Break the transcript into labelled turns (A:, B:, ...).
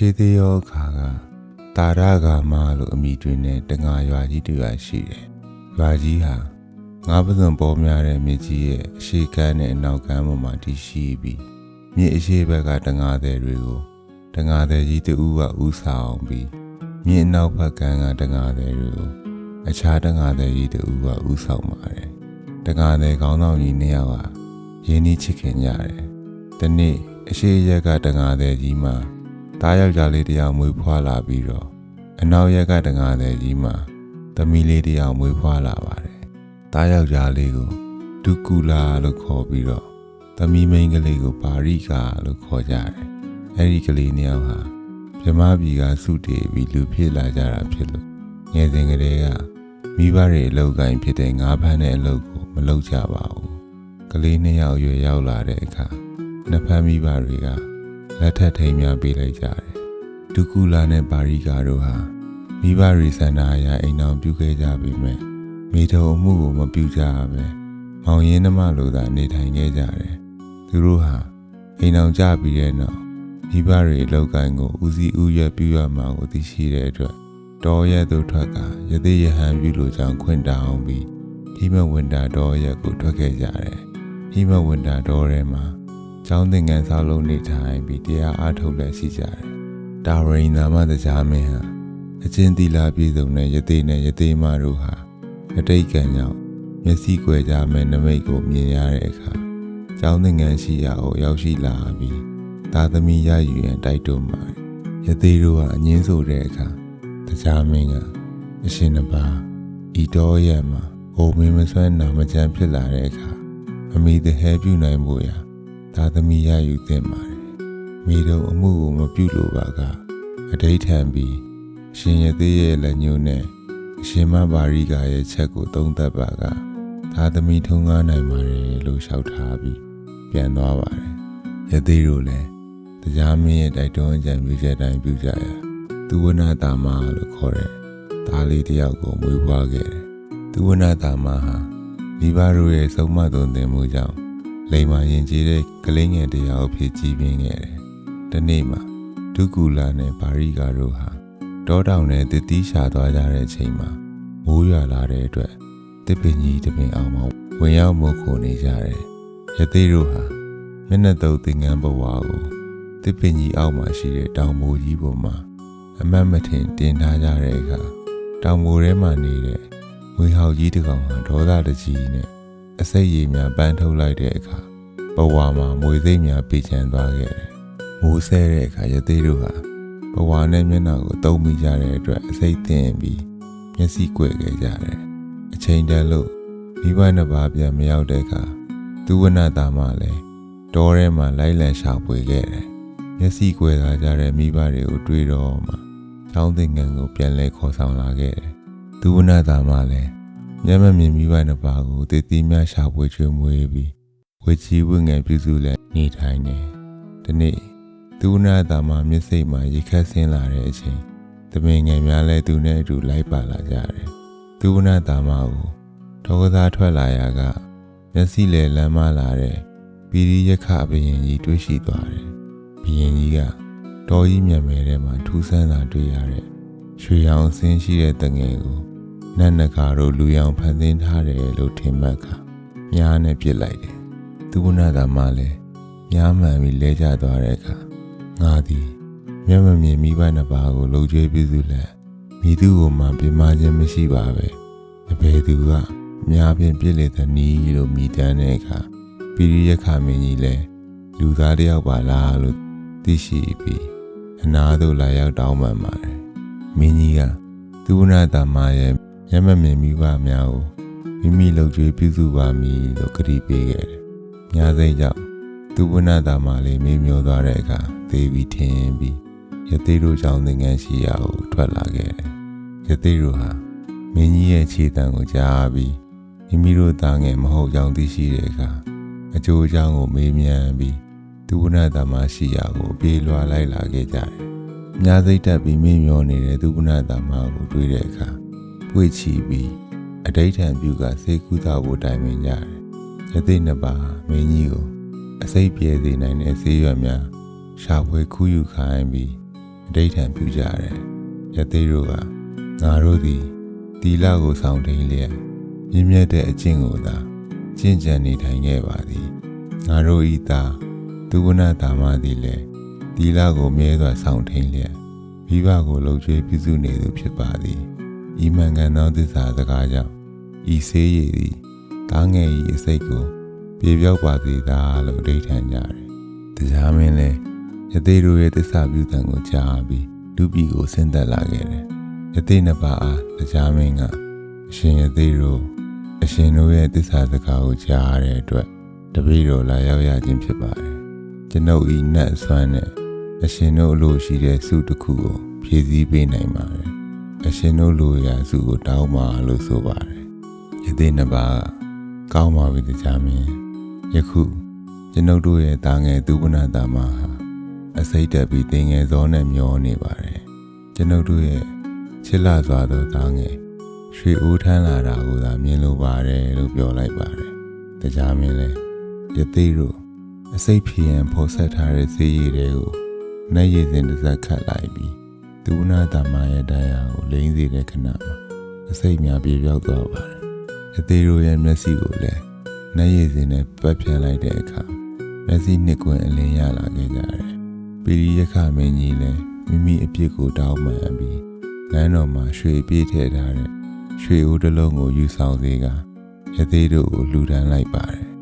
A: ရှေးသေးရောခါကတာရဂါမလို့အမိတွင်တဲ့တငါရွာကြီးတစ်ရွာရှိတယ်။ရွာကြီးဟာငါးပစွန်ပေါ်များတဲ့မြစ်ကြီးရဲ့အရှိကမ်းနဲ့အနောက်ကမ်းပေါ်မှာတည်ရှိပြီးမြစ်အရှိဘက်ကတငါသည်တွေကိုတငါသည်ကြီးတူကဥဆောင်ပြီးမြစ်အနောက်ဘက်ကမ်းကတငါသည်တွေကိုအခြားတငါသည်ကြီးတူကဥဆောင်ပါတယ်။တငါသည်ခေါင်းဆောင်ကြီးနှစ်ယောက်ဟာရင်းနှီးချစ်ခင်ကြတယ်။ဒီနေ့အရှိရက်ကတငါသည်ကြီးမှာ တားယောက်ျားလေးတစ်ယောက်မွေးဖွားလာပြီးတော့အနောက်ရက်ကတငါသည်ကြီးမှာသမီးလေးတစ်ယောက်မွေးဖွားလာပါတယ်။တားယောက်ျားလေးကိုဒုကူလာလို့ခေါ်ပြီးတော့သမီးမိန်းကလေးကိုပါရိကာလို့ခေါ်ကြတယ်။အဲဒီကလေးနှစ်ယောက်ဟာမြမပြည်ကစုတည်ပြီးလူဖြစ်လာကြတာဖြစ်လို့ငယ်စဉ်ကလေးကမိဘတွေအလုပ်ကိုင်းဖြစ်တဲ့ငါးဖမ်းတဲ့အလုပ်ကိုမလုပ်ကြပါဘူး။ကလေးနှစ်ယောက်ရွယ်ရောက်လာတဲ့အခါနှစ်ဖက်မိဘတွေက လက်ထပ်ထိန်များပေးလိုက်ကြတယ်။ဒုကူလာနဲ့ပါရိကာတို့ဟာမိဘတွေဆန္ဒအရအိမ်အောင်ပြုခဲ့ကြပေမဲ့မိထုံအမှုကိုမပြုကြရပဲမောင်ရင်းနှမလိုသာနေထိုင်ခဲ့ကြတယ်။သူတို့ဟာအိမ်အောင်ကြပြီးတဲ့နောက်မိဘတွေအလောက်ကိုင်းကိုဦးစီးဦးရွက်ပြုရမှာကိုသိရှိတဲ့အတွက်တော်ရဲသူထွက်ကယသိယဟန်ပြုလိုကြောင်းခွင့်တောင်းပြီးဟိမဝန္တာတော်ရဲကိုထွက်ခဲ့ကြတယ်။ဟိမဝန္တာတော်ရဲမှာ ကျောင်းသင်ငန်းဆောက်လုပ်နေထိုင်ပြီးတရားအားထုတ်လက်ရှိကြတယ်။တာဝရိန်နာမတရားမင်းဟာအချင်းသီလာပြည်စုံတဲ့ယသိနဲ့ယသိမတို့ဟာအတိတ်ကံကြောင့်မျက်စိကွယ်ကြမဲ့နမိတ်ကိုမြင်ရတဲ့အခါကျောင်းသင်ငန်းရှိရာကိုရောက်ရှိလာပြီးသားသမီးရယူရန်တိုက်တွန်းပါတယ်။ယသိတို့ကအငင်းဆိုတဲ့အခါတရားမင်းကအရှင်နပါဤတော်ရဲ့မှာဘုံမင်းမဆွဲနာမချမ်းဖြစ်လာတဲ့အခါအမိတဟဲပြုနိုင်မှုရာ သားသမီးရယူသင့်ပါတယ်။မိတို့အမှုကိုမပြုလို့ပါကအတိတ်ထံပြီးရှင်ရသေးရဲ့လက်ညှိုးနဲ့အရှင်မပါရိကာရဲ့ချက်ကိုသုံးသပ်ပါကသားသမီးထုံးကားနိုင်ပါတယ်လို့လျှောက်ထားပြီးပြန်သွားပါတယ်။ရသေးတို့လည်းတရားမင်းရဲ့တိုက်တွန်းအကြံပြုချက်တိုင်းပြုကြရသူဝနာတာမလို့ခေါ်တဲ့သားလေးတစ်ယောက်ကိုမွေးဖွားခဲ့တယ်။သူဝနာတာမဟာမိဘတို့ရဲ့ဆုံးမသွန်သင်မှုကြောင့် လိမ္မာရင်ကျေးတဲ့ကလေးငယ်တစ်ယောက်ဖြစ်ကြည်ပြင်းခဲ့တယ်။ဒီနေ့မှာဒုကူလာနဲ့ပါရိကာတို့ဟာတောတောင်နဲ့တတိရှာသွားကြတဲ့အချိန်မှာမိုးရွာလာတဲ့အတွက်တစ်ပင်ကြီးတစ်ပင်အောင်မှဝင်ရောက်မိုးခိုနေကြတယ်။ရသေးတို့ဟာမျက်နှာတုပ်သင်္ကန်းဘဝကိုတစ်ပင်ကြီးအောက်မှာရှိတဲ့တောင်မိုးကြီးပေါ်မှာအမတ်မထင်တင်ထားကြတဲ့အခါတောင်မိုးထဲမှာနေတဲ့ငွေဟောက်ကြီးတစ်ကောင်ဟာဒေါသတကြီးနဲ့ အစိတ်ရည်များပန်းထုတ်လိုက်တဲ့အခါဘဝမှာမွေသိမ့်များပြေချမ်းသွားခဲ့တယ်။မိုးဆဲတဲ့အခါရသေးတို့ဟာဘဝနဲ့မျက်နှာကိုတုံးမိကြတဲ့အတွက်အစိတ်သင်ပြီးမျက်စိကွယ်ခဲ့ကြတယ်။အချိန်တန်လို့မိဘနှစ်ပါးပြန်မရောက်တဲ့အခါသူဝနတာမှလည်းတောထဲမှာလိုက်လံရှာဖွေခဲ့တယ်။မျက်စိကွယ်လာကြတဲ့မိဘတွေကိုတွေ့တော့မှကျောင်းသင်ငန်းကိုပြန်လဲခေါ်ဆောင်လာခဲ့တယ်။သူဝနတာမှလည်း မျက်မမြင်မိဘနှစ်ပါးကိုတည်တည်များရှာဖွေချွေမွေးပြီးဝေချီဝင့်ငယ်ပြုစုလက်နေထိုင်တယ်။ဒီနေ့သူနာတာမှာမျက်စိမှာရေခတ်ဆင်းလာတဲ့အချိန်တမင်ငယ်များလဲသူနဲ့အတူလိုက်ပါလာကြတယ်။သူနာတာမှာကိုဒေါကစားထွက်လာရာကမျက်စိလေလမ်းမလာတဲ့ပီရိယခဘယင်ကြီးတွေ့ရှိသွားတယ်။ဘယင်ကြီးကတော်ကြီးမြတ်မဲထဲမှာထူးဆန်းတာတွေ့ရတဲ့ရွှေရောင်ဆင်းရှိတဲ့တငယ်ကို နတ်နဂါတို့လူရောင်ဖန်ဆင်းထားတယ်လို့ထင်မှတ်ခါမြားနဲ့ပြစ်လိုက်တယ်။သူနာတာမှလည်းမြားမှန်ပြီးလဲကျသွားတဲ့အခါငါသည်မျက်မမြင်မိဘနှစ်ပါးကိုလှုပ်ကြွေးပြုစုလက်မိသူကိုမှပြမခြင်းမရှိပါပဲအဘယ်သူကမြားဖြင့်ပြစ်လေသနည်းလို့မိတမ်းတဲ့အခါပိရိယခမင်းကြီးလည်းလူသားတယောက်ပါလားလို့သိရှိပြီးအနာသို့လာရောက်တောင်းပန်ပါတယ်မင်းကြီးကသူနာတာမရဲ့ မျက်မမြင်မိဘများကိုမိမိလှုပ်ကြွေးပြုစုပါမည်လို့ကတိပေးခဲ့တယ်။ညာစိတ်ကြောင့်သူဝနတာမလေးမေးမျောသွားတဲ့အခါသေပြီးထင်ပြီးရသေးတို့ကြောင့်သင်္ကန်းရှိရာကိုထွက်လာခဲ့တယ်။ရသေးတို့ဟာမင်းကြီးရဲ့ခြေတံကိုကြားပြီးမိမိတို့သားငယ်မဟုတ်ကြောင်းသိရှိတဲ့အခါအကျိုးအကြောင်းကိုမေးမြန်းပြီးသူဝနတာမရှိရာကိုပြေးလွှာလိုက်လာခဲ့ကြတယ်။ညာစိတ်တက်ပြီးမေးမျောနေတဲ့သူဝနတာမကိုတွေ့တဲ့အခါ ပွေ့ချီပြီးအတိတ်ထံပြုကစေကုသဖို့တိုင်ပင်ကြတယ်။ရသေးနှစ်ပါးမင်းကြီးကိုအစိတ်ပြေစေနိုင်တဲ့ဆေးရွက်များရှာဖွေခူးယူခိုင်းပြီးအဋိဋ္ဌံပြုကြတယ်ယသိတို့ကငါတို့သည်တီလာကိုဆောင်ထိန်လျက်မြင့်မြတ်တဲ့အကျင့်ကိုသာကျင့်ကြံနေထိုင်ခဲ့ပါသည်ငါတို့ဤသားဒုဝနတာမသည်လည်းတီလာကိုမြဲစွာဆောင်ထိန်လျက်မိဘကိုလှုပ်ကြွေးပြုစုနေသူဖြစ်ပါသည် ဤမှန်ကန်သောသစ္စာစကားကြောင့်ဤဆေးရည်သည်တားငယ်၏အစိတ်ကိုပြေပြောက်ပါစေသာလို့အဋိဋ္ဌံကြတယ်တရားမင်းလည်းယသိတို့ရဲ့သစ္စာပြုတံကိုကြားပြီးဒုပိကိုဆင်းသက်လာခဲ့တယ်ယသိနှစ်ပါးအားတရားမင်းကအရှင်ယသိတို့အရှင်တို့ရဲ့သစ္စာစကားကိုကြားရတဲ့အတွက်တပည့်တော်လာရောက်ရခြင်းဖြစ်ပါတယ်ကျွန်ုပ်ဤနတ်အစွမ်းနဲ့အရှင်တို့အလိုရှိတဲ့စုတစ်ခုကိုဖြည့်ဆည်းပေးနိုင်ပါတယ် အရှင်တို့လိုရာစုကိုတောင်းပါလို့ဆိုပါတယ်ယသိနှစ်ပါးကကောင်းပါပြီတရားမင်းယခုကျွန်ုပ်တို့ရဲ့တာငယ်သူပနာတာမဟာအစိတ်တက်ပြီးတင်ငယ်စောနဲ့မျောနေပါတယ်ကျွန်ုပ်တို့ရဲ့ချစ်လာစွာသောတာငယ်ရွှေဦးထမ်းလာတာကိုသာမြင်လိုပါတယ်လို့ပြောလိုက်ပါတယ်တရားမင်းလည်းယသိတို့အစိတ်ဖြီရန်ဖော်ဆက်ထားတဲ့ဈေးရည်တွေကိုနှဲ့ရည်စင်တစ်စက်ခတ်လိုက်ပြီး သူနာတာမရဲ့တရားကိုလိမ့်စေတဲ့ခဏမှာအစိတ်များပြေပြောက်သွားပါတယ်ယသိတို့ရဲ့မျက်စိကိုလည်းနှဲ့ရည်စင်နဲ့ပတ်ပြန်းလိုက်တဲ့အခါမျက်စိနှစ်ကွင်အလင်းရလာခဲ့ကြတယ်ပီရိယခမင်းကြီးလည်းမိမိအပြစ်ကိုတောင်းပန်ပြီးလမ်းတော်မှာရွှေပြည့်ထည့်ထားတဲ့ရွှေဦးတစ်လုံးကိုယူဆောင်စေကယသိတို့ကိုလူဒန်းလိုက်ပါတယ်